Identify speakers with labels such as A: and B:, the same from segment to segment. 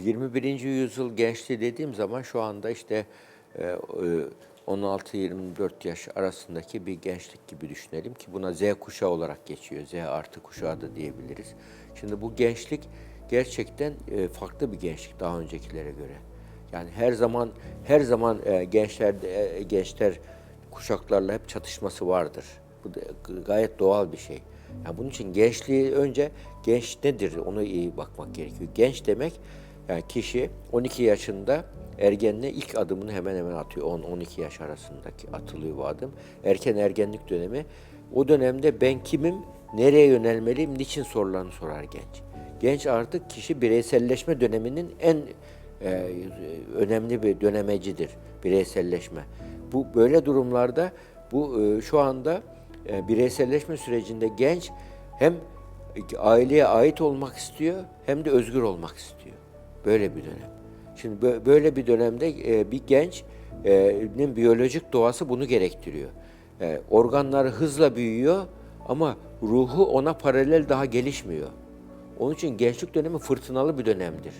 A: 21. yüzyıl gençliği dediğim zaman şu anda işte e, e, 16-24 yaş arasındaki bir gençlik gibi düşünelim ki buna Z kuşağı olarak geçiyor. Z artı kuşağı da diyebiliriz. Şimdi bu gençlik gerçekten e, farklı bir gençlik daha öncekilere göre. Yani her zaman her zaman e, gençler e, gençler kuşaklarla hep çatışması vardır. Bu da gayet doğal bir şey. Yani bunun için gençliği önce genç nedir onu iyi bakmak gerekiyor. Genç demek yani kişi 12 yaşında ergenliğe ilk adımını hemen hemen atıyor. 10-12 yaş arasındaki atılıyor bu adım. Erken ergenlik dönemi. O dönemde ben kimim, nereye yönelmeliyim, niçin sorularını sorar genç. Genç artık kişi bireyselleşme döneminin en e, önemli bir dönemecidir bireyselleşme. Bu böyle durumlarda bu e, şu anda e, bireyselleşme sürecinde genç hem aileye ait olmak istiyor hem de özgür olmak istiyor. Böyle bir dönem. Şimdi bö- böyle bir dönemde e, bir gencin biyolojik doğası bunu gerektiriyor. E, organları hızla büyüyor ama ruhu ona paralel daha gelişmiyor. Onun için gençlik dönemi fırtınalı bir dönemdir.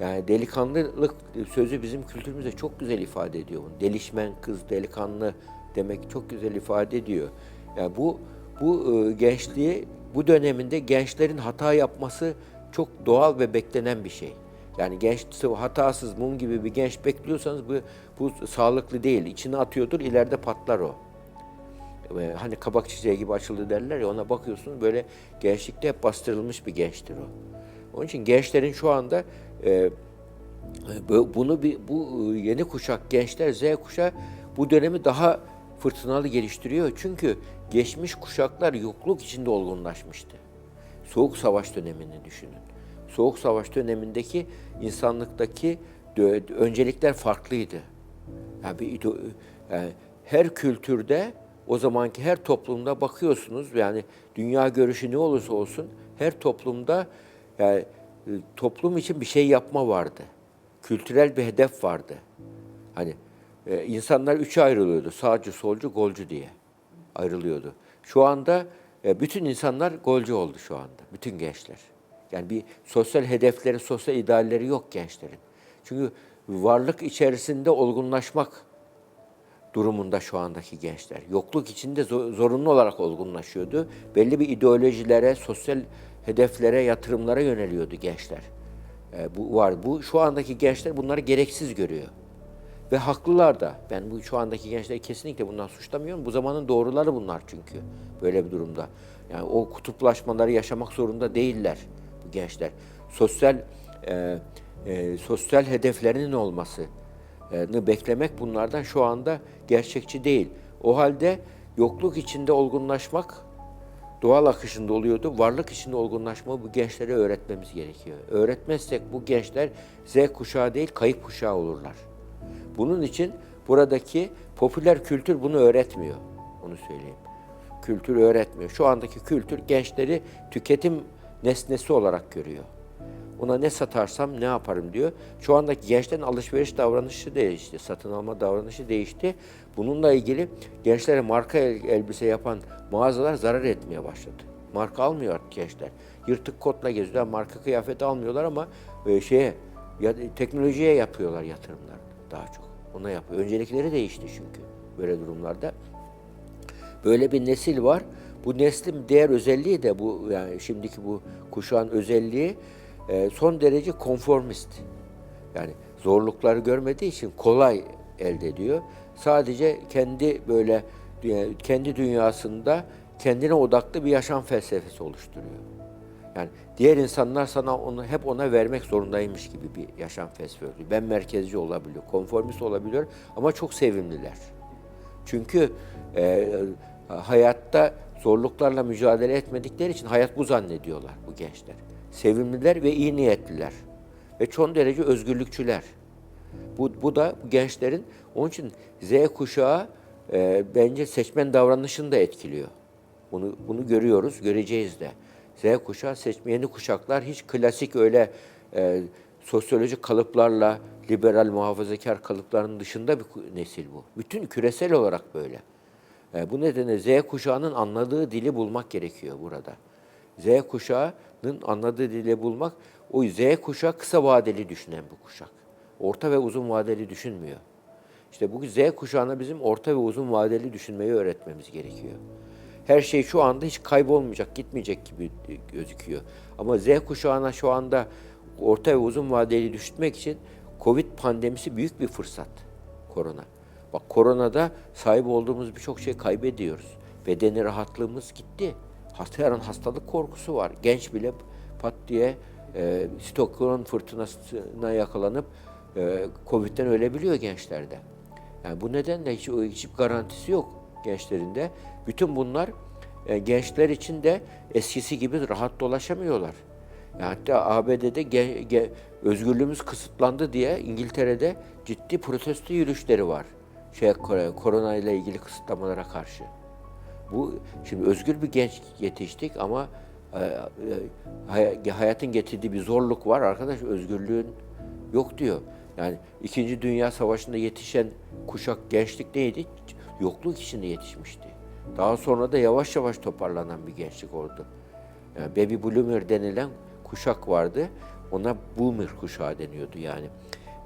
A: Yani delikanlılık sözü bizim kültürümüzde çok güzel ifade ediyor bunu. Delişmen kız, delikanlı demek çok güzel ifade ediyor. Yani bu bu e, gençliği bu döneminde gençlerin hata yapması çok doğal ve beklenen bir şey. Yani genç hatasız mum gibi bir genç bekliyorsanız bu bu sağlıklı değil. İçine atıyordur, ileride patlar o. Hani kabak çiçeği gibi açıldı derler ya ona bakıyorsunuz böyle gençlikte hep bastırılmış bir gençtir o. Onun için gençlerin şu anda e, bu- bunu bir bu e, yeni kuşak gençler Z kuşağı bu dönemi daha fırtınalı geliştiriyor. Çünkü geçmiş kuşaklar yokluk içinde olgunlaşmıştı. Soğuk Savaş dönemini düşünün. Soğuk Savaş dönemindeki insanlıktaki öncelikler farklıydı. Yani bir yani her kültürde o zamanki her toplumda bakıyorsunuz yani dünya görüşü ne olursa olsun her toplumda yani e, toplum için bir şey yapma vardı. Kültürel bir hedef vardı. Hani e, insanlar üçe ayrılıyordu. Sağcı, solcu, golcü diye ayrılıyordu. Şu anda e, bütün insanlar golcü oldu şu anda. Bütün gençler. Yani bir sosyal hedefleri, sosyal idealleri yok gençlerin. Çünkü varlık içerisinde olgunlaşmak durumunda şu andaki gençler. Yokluk içinde zo- zorunlu olarak olgunlaşıyordu. Belli bir ideolojilere, sosyal hedeflere, yatırımlara yöneliyordu gençler. E, bu var. Bu şu andaki gençler bunları gereksiz görüyor. Ve haklılar da. Ben bu şu andaki gençleri kesinlikle bundan suçlamıyorum. Bu zamanın doğruları bunlar çünkü böyle bir durumda. Yani o kutuplaşmaları yaşamak zorunda değiller gençler. Sosyal e, e, sosyal hedeflerinin olması e, beklemek bunlardan şu anda gerçekçi değil. O halde yokluk içinde olgunlaşmak doğal akışında oluyordu. Varlık içinde olgunlaşma bu gençlere öğretmemiz gerekiyor. Öğretmezsek bu gençler Z kuşağı değil kayıp kuşağı olurlar. Bunun için buradaki popüler kültür bunu öğretmiyor. Onu söyleyeyim. Kültür öğretmiyor. Şu andaki kültür gençleri tüketim nesnesi olarak görüyor. Ona ne satarsam ne yaparım diyor. Şu andaki gençlerin alışveriş davranışı değişti. Satın alma davranışı değişti. Bununla ilgili gençlere marka el- elbise yapan mağazalar zarar etmeye başladı. Marka almıyor artık gençler. Yırtık kotla geziyorlar. Marka kıyafet almıyorlar ama e, şeye ya, teknolojiye yapıyorlar yatırımlar daha çok. Ona yapıyor. Öncelikleri değişti çünkü böyle durumlarda. Böyle bir nesil var. Bu neslin diğer özelliği de bu yani şimdiki bu kuşağın özelliği e, son derece konformist. Yani zorlukları görmediği için kolay elde ediyor. Sadece kendi böyle dünya- kendi dünyasında kendine odaklı bir yaşam felsefesi oluşturuyor. Yani diğer insanlar sana onu hep ona vermek zorundaymış gibi bir yaşam felsefesi. Ben merkezci olabiliyor, konformist olabiliyor ama çok sevimliler. Çünkü e, hayatta zorluklarla mücadele etmedikleri için hayat bu zannediyorlar bu gençler. Sevimliler ve iyi niyetliler ve çok derece özgürlükçüler. Bu, bu da bu gençlerin onun için Z kuşağı e, bence seçmen davranışını da etkiliyor. Bunu bunu görüyoruz, göreceğiz de. Z kuşağı seçmen yeni kuşaklar hiç klasik öyle e, sosyolojik kalıplarla liberal muhafazakar kalıpların dışında bir nesil bu. Bütün küresel olarak böyle. E, bu nedenle Z kuşağının anladığı dili bulmak gerekiyor burada. Z kuşağının anladığı dili bulmak. O Z kuşağı kısa vadeli düşünen bu kuşak. Orta ve uzun vadeli düşünmüyor. İşte bu Z kuşağına bizim orta ve uzun vadeli düşünmeyi öğretmemiz gerekiyor. Her şey şu anda hiç kaybolmayacak, gitmeyecek gibi gözüküyor. Ama Z kuşağına şu anda orta ve uzun vadeli düşünmek için Covid pandemisi büyük bir fırsat. Korona. Bak koronada sahip olduğumuz birçok şey kaybediyoruz. Bedeni rahatlığımız gitti. Hasta her hastalık korkusu var. Genç bile pat diye e, Stockholm fırtınasına yakalanıp e, Covid'den ölebiliyor gençlerde. Yani bu nedenle hiç, hiç garantisi yok gençlerinde. Bütün bunlar e, gençler için de eskisi gibi rahat dolaşamıyorlar. Yani hatta ABD'de ge- ge- özgürlüğümüz kısıtlandı diye İngiltere'de ciddi protesto yürüyüşleri var. Şey korona ile ilgili kısıtlamalara karşı. Bu şimdi özgür bir genç yetiştik ama e, e, hay- hayatın getirdiği bir zorluk var. Arkadaş özgürlüğün yok diyor. Yani İkinci Dünya Savaşı'nda yetişen kuşak gençlik neydi? Yokluk içinde yetişmişti. Daha sonra da yavaş yavaş toparlanan bir gençlik oldu. Yani baby bloomer denilen kuşak vardı. Ona boomer kuşağı deniyordu yani.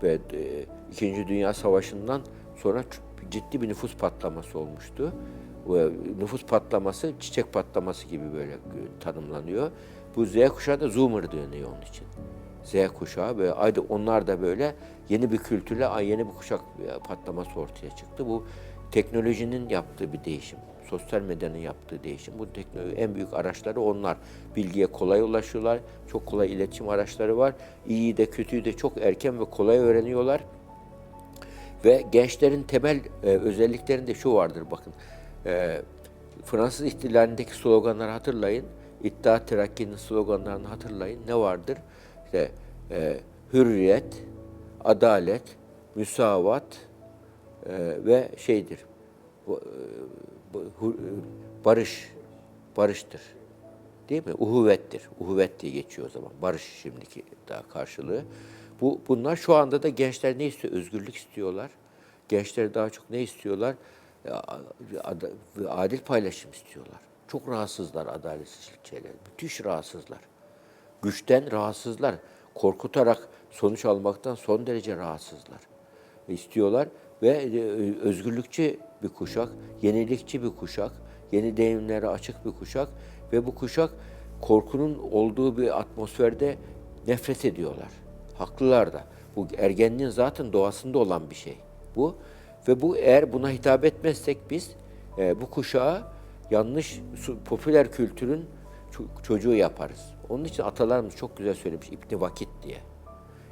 A: Ve e, İkinci Dünya Savaşı'ndan sonra ciddi bir nüfus patlaması olmuştu. Nüfus patlaması çiçek patlaması gibi böyle e, tanımlanıyor. Bu Z kuşağı da zoomer deniyor onun için. Z kuşağı böyle ayda onlar da böyle yeni bir kültürle yeni bir kuşak e, patlaması ortaya çıktı. Bu teknolojinin yaptığı bir değişim. Sosyal medyanın yaptığı değişim. Bu teknoloji en büyük araçları onlar. Bilgiye kolay ulaşıyorlar. Çok kolay iletişim araçları var. İyiyi de kötüyü de çok erken ve kolay öğreniyorlar. Ve gençlerin temel e, özelliklerinde şu vardır bakın. E, Fransız ihtilalindeki sloganları hatırlayın. İttihat Terakki'nin sloganlarını hatırlayın. Ne vardır? İşte e, hürriyet, adalet, müsavat e, ve şeydir. E, e, barış, barıştır. Değil mi? Uhuvvettir. Uhuvvet diye geçiyor o zaman. Barış şimdiki daha karşılığı. Bu bunlar şu anda da gençler ne istiyor? Özgürlük istiyorlar. Gençler daha çok ne istiyorlar? Adil paylaşım istiyorlar. Çok rahatsızlar adaletsizlik şeyler. Müthiş rahatsızlar. Güçten rahatsızlar. Korkutarak sonuç almaktan son derece rahatsızlar. İstiyorlar ve e, özgürlükçü bir kuşak, yenilikçi bir kuşak, yeni deneyimlere açık bir kuşak ve bu kuşak korkunun olduğu bir atmosferde nefret ediyorlar. Haklılar da. Bu ergenliğin zaten doğasında olan bir şey. Bu ve bu eğer buna hitap etmezsek biz e, bu kuşağı yanlış popüler kültürün ço- çocuğu yaparız. Onun için atalarımız çok güzel söylemiş İbni Vakit diye.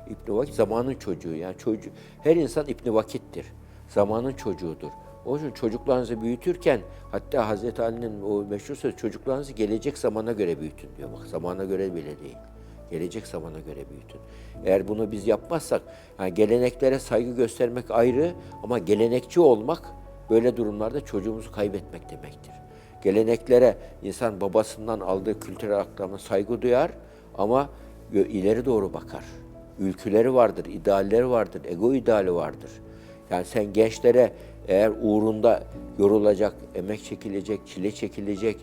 A: İbni Vakit zamanın çocuğu. Yani çocuğu, her insan İbni Vakit'tir. Zamanın çocuğudur. Onun için çocuklarınızı büyütürken hatta Hazreti Ali'nin o meşhur sözü çocuklarınızı gelecek zamana göre büyütün diyor. Bak zamana göre bile değil. Gelecek zamana göre büyütün. Eğer bunu biz yapmazsak, yani geleneklere saygı göstermek ayrı ama gelenekçi olmak böyle durumlarda çocuğumuzu kaybetmek demektir. Geleneklere insan babasından aldığı kültürel aktarıma saygı duyar ama ileri doğru bakar. Ülküleri vardır, idealleri vardır, ego ideali vardır. Yani sen gençlere eğer uğrunda yorulacak, emek çekilecek, çile çekilecek,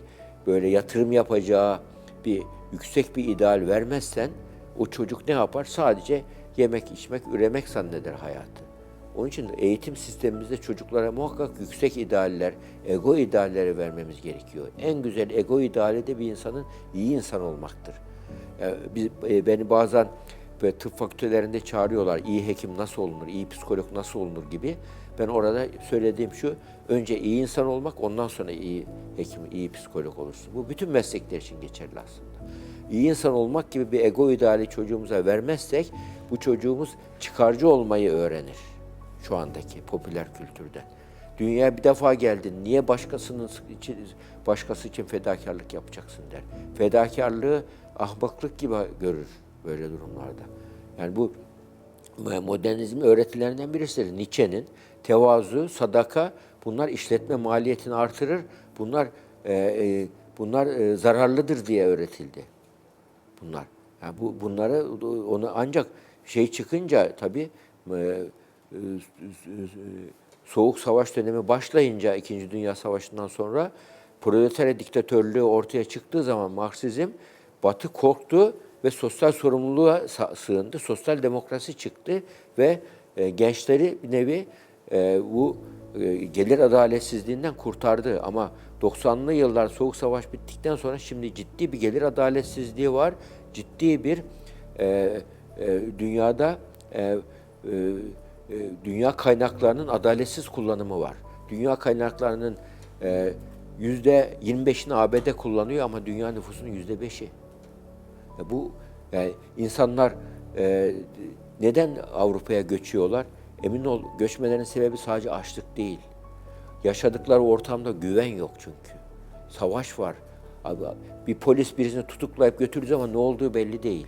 A: böyle yatırım yapacağı bir yüksek bir ideal vermezsen o çocuk ne yapar? Sadece yemek, içmek, üremek zanneder hayatı. Onun için eğitim sistemimizde çocuklara muhakkak yüksek idealler, ego idealleri vermemiz gerekiyor. En güzel ego ideali de bir insanın iyi insan olmaktır. Yani biz, e, beni bazen ve tıp fakültelerinde çağırıyorlar. İyi hekim nasıl olunur, iyi psikolog nasıl olunur gibi. Ben orada söylediğim şu, önce iyi insan olmak, ondan sonra iyi hekim, iyi psikolog olursun. Bu bütün meslekler için geçerli aslında. İyi insan olmak gibi bir ego ideali çocuğumuza vermezsek, bu çocuğumuz çıkarcı olmayı öğrenir şu andaki popüler kültürden. Dünya bir defa geldin, niye başkasının için, başkası için fedakarlık yapacaksın der. Fedakarlığı ahmaklık gibi görür böyle durumlarda. Yani bu modernizmin öğretilerinden birisidir. Nietzsche'nin tevazu, sadaka bunlar işletme maliyetini artırır. Bunlar e, e, bunlar e, zararlıdır diye öğretildi. Bunlar. Yani bu bunları onu ancak şey çıkınca tabii e, e, soğuk savaş dönemi başlayınca İkinci Dünya Savaşı'ndan sonra proletarya diktatörlüğü ortaya çıktığı zaman Marksizm, Batı korktu ve sosyal sorumluluğa sığındı. Sosyal demokrasi çıktı ve e, gençleri bir nevi e, bu e, gelir adaletsizliğinden kurtardı. Ama 90'lı yıllar Soğuk Savaş bittikten sonra şimdi ciddi bir gelir adaletsizliği var. Ciddi bir e, e, dünyada e, e, e, dünya kaynaklarının adaletsiz kullanımı var. Dünya kaynaklarının e, yüzde 25'ini ABD kullanıyor ama dünya nüfusunun yüzde 5'i. Ya bu yani insanlar e, neden Avrupa'ya göçüyorlar? Emin ol göçmelerinin sebebi sadece açlık değil. Yaşadıkları ortamda güven yok çünkü. Savaş var. Abi, bir polis birisini tutuklayıp götürdüğü zaman ne olduğu belli değil.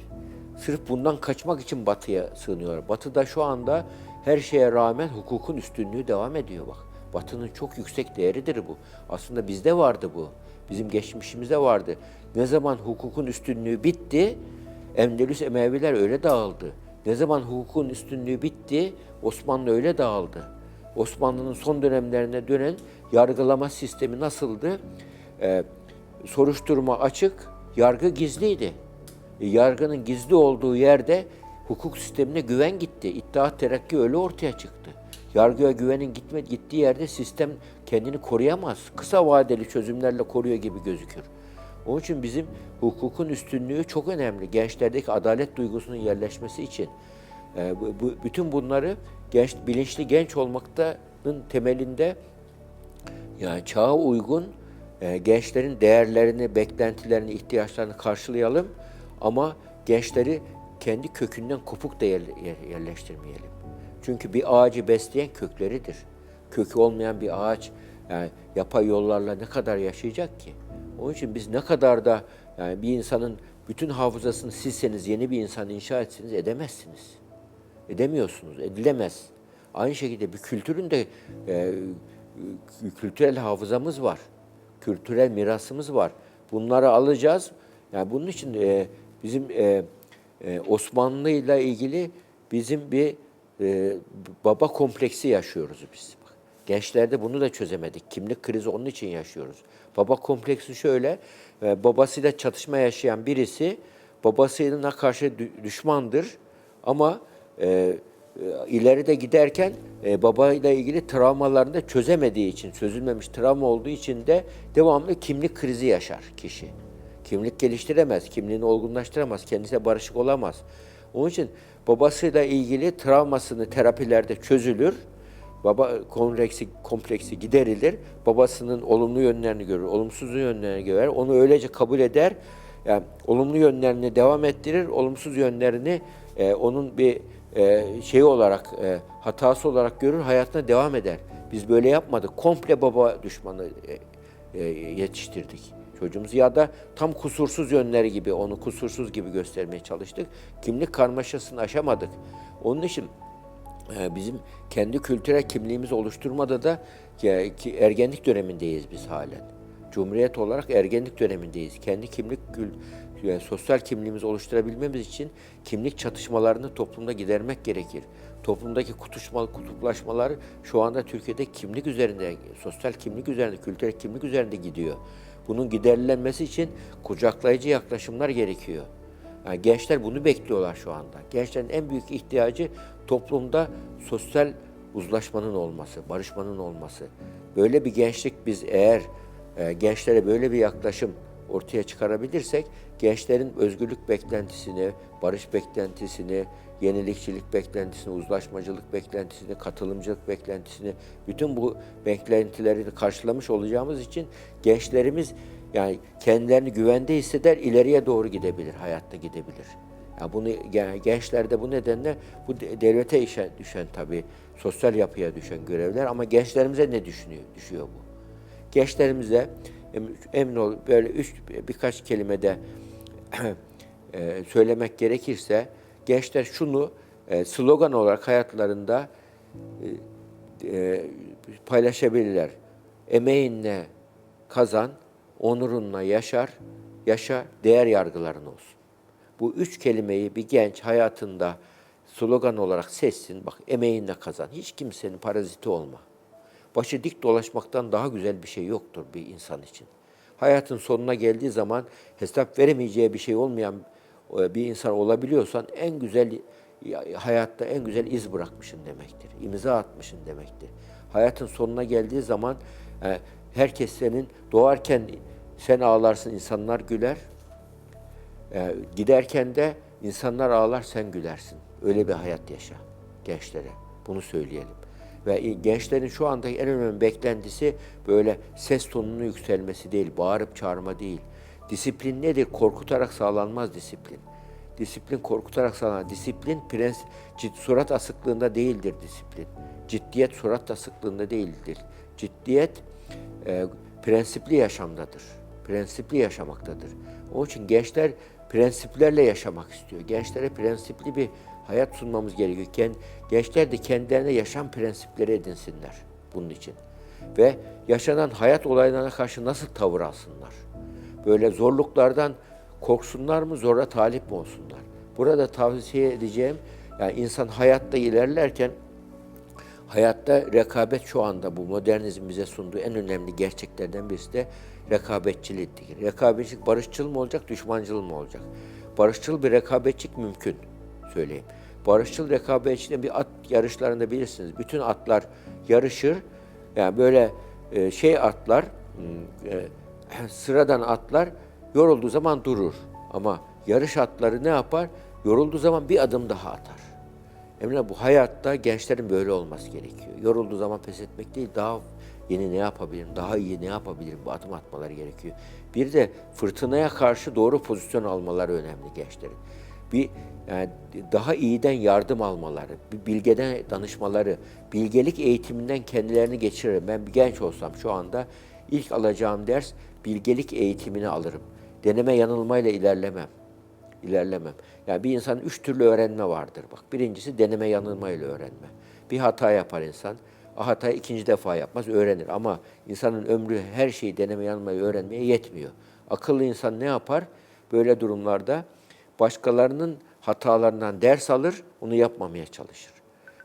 A: Sırf bundan kaçmak için batıya sığınıyorlar. Batıda şu anda her şeye rağmen hukukun üstünlüğü devam ediyor bak. Batı'nın çok yüksek değeridir bu. Aslında bizde vardı bu. Bizim geçmişimizde vardı. Ne zaman hukukun üstünlüğü bitti, Endülüs Emeviler öyle dağıldı. Ne zaman hukukun üstünlüğü bitti, Osmanlı öyle dağıldı. Osmanlı'nın son dönemlerine dönen yargılama sistemi nasıldı? Ee, soruşturma açık, yargı gizliydi. E, yargının gizli olduğu yerde hukuk sistemine güven gitti. İttihat terakki öyle ortaya çıktı. Yargıya güvenin gitme, gittiği yerde sistem kendini koruyamaz. Kısa vadeli çözümlerle koruyor gibi gözükür. Onun için bizim hukukun üstünlüğü çok önemli. Gençlerdeki adalet duygusunun yerleşmesi için. E, bütün bunları genç, bilinçli genç olmaktanın temelinde yani çağa uygun gençlerin değerlerini, beklentilerini, ihtiyaçlarını karşılayalım ama gençleri kendi kökünden kopuk da yer- yer- yerleştirmeyelim. Çünkü bir ağacı besleyen kökleridir. Kökü olmayan bir ağaç yani yapay yollarla ne kadar yaşayacak ki? Onun için biz ne kadar da yani bir insanın bütün hafızasını silseniz, yeni bir insan inşa etseniz edemezsiniz. Edemiyorsunuz, edilemez. Aynı şekilde bir kültürün de e, kültürel hafızamız var. Kültürel mirasımız var. Bunları alacağız. Yani bunun için e, bizim e, e, Osmanlı ile ilgili bizim bir e, baba kompleksi yaşıyoruz biz. Gençlerde bunu da çözemedik. Kimlik krizi onun için yaşıyoruz. Baba kompleksi şöyle, e, babasıyla çatışma yaşayan birisi babasına karşı dü- düşmandır ama e, ileride giderken e, babayla ilgili travmalarını da çözemediği için, çözülmemiş travma olduğu için de devamlı kimlik krizi yaşar kişi. Kimlik geliştiremez, kimliğini olgunlaştıramaz, kendisiyle barışık olamaz. Onun için babasıyla ilgili travmasını terapilerde çözülür. Baba kompleksi, kompleksi giderilir. Babasının olumlu yönlerini görür, olumsuz yönlerini görür. Onu öylece kabul eder. Yani olumlu yönlerini devam ettirir, olumsuz yönlerini e, onun bir e, şey olarak, e, hatası olarak görür, hayatına devam eder. Biz böyle yapmadık. Komple baba düşmanı e, e, yetiştirdik çocuğumuzu ya da tam kusursuz yönleri gibi onu kusursuz gibi göstermeye çalıştık. Kimlik karmaşasını aşamadık. Onun için bizim kendi kültürel kimliğimizi oluşturmada da ki- ergenlik dönemindeyiz biz halen. Cumhuriyet olarak ergenlik dönemindeyiz. Kendi kimlik yani sosyal kimliğimizi oluşturabilmemiz için kimlik çatışmalarını toplumda gidermek gerekir. Toplumdaki kutuşma, kutuplaşmalar şu anda Türkiye'de kimlik üzerinde, sosyal kimlik üzerinde, kültürel kimlik üzerinde gidiyor. Bunun giderilenmesi için kucaklayıcı yaklaşımlar gerekiyor. Yani gençler bunu bekliyorlar şu anda. Gençlerin en büyük ihtiyacı toplumda sosyal uzlaşmanın olması, barışmanın olması. Böyle bir gençlik biz eğer e, gençlere böyle bir yaklaşım ortaya çıkarabilirsek gençlerin özgürlük beklentisini, barış beklentisini, yenilikçilik beklentisini, uzlaşmacılık beklentisini, katılımcılık beklentisini, bütün bu beklentilerini karşılamış olacağımız için gençlerimiz yani kendilerini güvende hisseder, ileriye doğru gidebilir, hayatta gidebilir. Ya bunu yani gençlerde bu nedenle bu de- devlete işe düşen tabii sosyal yapıya düşen görevler ama gençlerimize ne düşünüyor düşüyor bu? Gençlerimize emin ol böyle üç birkaç kelimede e, söylemek gerekirse gençler şunu e, slogan olarak hayatlarında e, e, paylaşabilirler. Emeğinle kazan, onurunla yaşar, yaşa, değer yargıların olsun. Bu üç kelimeyi bir genç hayatında slogan olarak seçsin. Bak emeğinle kazan. Hiç kimsenin paraziti olma. Başı dik dolaşmaktan daha güzel bir şey yoktur bir insan için. hayatın sonuna geldiği zaman hesap veremeyeceği bir şey olmayan e, bir insan olabiliyorsan en güzel hayatta en güzel iz bırakmışsın demektir. İmza atmışsın demektir. Hayatın sonuna geldiği zaman e, herkes senin doğarken sen ağlarsın, insanlar güler. E, giderken de insanlar ağlar, sen gülersin. Öyle bir hayat yaşa gençlere. Bunu söyleyelim. Ve gençlerin şu andaki en önemli beklentisi böyle ses tonunun yükselmesi değil, bağırıp çağırma değil. Disiplin nedir? Korkutarak sağlanmaz disiplin. Disiplin korkutarak sağlanmaz. Disiplin prens, cid, surat asıklığında değildir disiplin. Ciddiyet surat asıklığında değildir. Ciddiyet e, prensipli yaşamdadır. Prensipli yaşamaktadır. Onun için gençler prensiplerle yaşamak istiyor. Gençlere prensipli bir hayat sunmamız gerekiyor. Ken- Gençler de kendilerine yaşam prensipleri edinsinler bunun için. Ve yaşanan hayat olaylarına karşı nasıl tavır alsınlar? Böyle zorluklardan korksunlar mı, zora talip mi olsunlar? Burada tavsiye edeceğim, yani insan hayatta ilerlerken Hayatta rekabet şu anda bu modernizm bize sunduğu en önemli gerçeklerden birisi de rekabetçiliktir. Rekabetçilik barışçıl mı olacak, düşmancıl mı olacak? Barışçıl bir rekabetçilik mümkün söyleyeyim. Barışçıl rekabetçilikte bir at yarışlarında bilirsiniz. Bütün atlar yarışır. Yani böyle e, şey atlar, hmm, e, sıradan atlar yorulduğu zaman durur. Ama yarış atları ne yapar? Yorulduğu zaman bir adım daha atar. Emine bu hayatta gençlerin böyle olması gerekiyor. Yorulduğu zaman pes etmek değil, daha yeni ne yapabilirim, daha iyi ne yapabilirim bu adım atmaları gerekiyor. Bir de fırtınaya karşı doğru pozisyon almaları önemli gençlerin. Bir yani daha iyiden yardım almaları, bir bilgeden danışmaları, bilgelik eğitiminden kendilerini geçirir. Ben bir genç olsam şu anda ilk alacağım ders bilgelik eğitimini alırım. Deneme yanılmayla ilerlemem ilerlemem. Yani bir insanın üç türlü öğrenme vardır. Bak birincisi deneme yanılmayla öğrenme. Bir hata yapar insan. Hatayı ikinci defa yapmaz, öğrenir. Ama insanın ömrü her şeyi deneme yanılmayı öğrenmeye yetmiyor. Akıllı insan ne yapar? Böyle durumlarda başkalarının hatalarından ders alır, onu yapmamaya çalışır.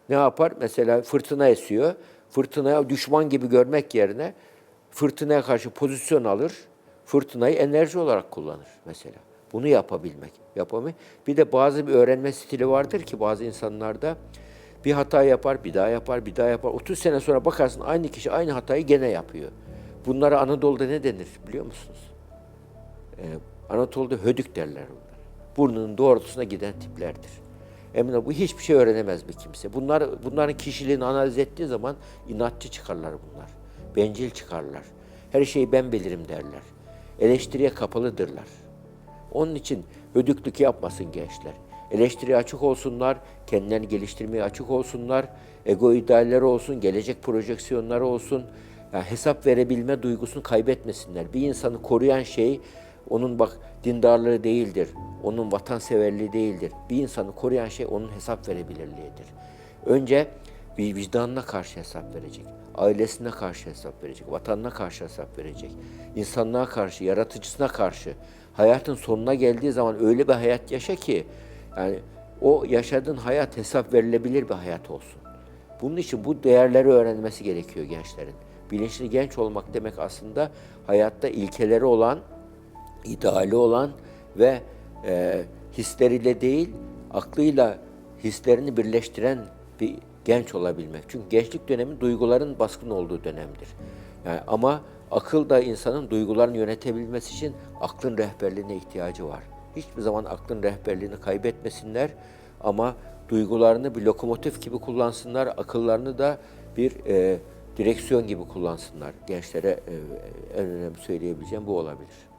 A: Ne yapar? Mesela fırtına esiyor. Fırtınaya düşman gibi görmek yerine fırtınaya karşı pozisyon alır. Fırtınayı enerji olarak kullanır mesela. Bunu yapabilmek. Yapamayı. Bir de bazı bir öğrenme stili vardır ki bazı insanlarda bir hata yapar, bir daha yapar, bir daha yapar. 30 sene sonra bakarsın aynı kişi aynı hatayı gene yapıyor. Bunlara Anadolu'da ne denir biliyor musunuz? Ee, Anadolu'da hödük derler bunlar. Burnunun doğrultusuna giden tiplerdir. Emine bu hiçbir şey öğrenemez bir kimse. Bunlar bunların kişiliğini analiz ettiği zaman inatçı çıkarlar bunlar. Bencil çıkarlar. Her şeyi ben bilirim derler. Eleştiriye kapalıdırlar. Onun için ödüklük yapmasın gençler. Eleştiriye açık olsunlar, kendilerini geliştirmeye açık olsunlar, ego idealleri olsun, gelecek projeksiyonları olsun. Yani hesap verebilme duygusunu kaybetmesinler. Bir insanı koruyan şey onun bak dindarlığı değildir. Onun vatanseverliği değildir. Bir insanı koruyan şey onun hesap verebilirliğidir. Önce bir vicdanına karşı hesap verecek. Ailesine karşı hesap verecek. Vatanına karşı hesap verecek. insanlığa karşı, yaratıcısına karşı. Hayatın sonuna geldiği zaman öyle bir hayat yaşa ki yani o yaşadığın hayat hesap verilebilir bir hayat olsun. Bunun için bu değerleri öğrenmesi gerekiyor gençlerin. Bilinçli genç olmak demek aslında hayatta ilkeleri olan, ideali olan ve e, hisleriyle değil, aklıyla hislerini birleştiren bir genç olabilmek. Çünkü gençlik dönemi duyguların baskın olduğu dönemdir. Yani ama akıl da insanın duygularını yönetebilmesi için aklın rehberliğine ihtiyacı var. Hiçbir zaman aklın rehberliğini kaybetmesinler ama duygularını bir lokomotif gibi kullansınlar, akıllarını da bir e, direksiyon gibi kullansınlar. Gençlere e, en önemli söyleyebileceğim bu olabilir.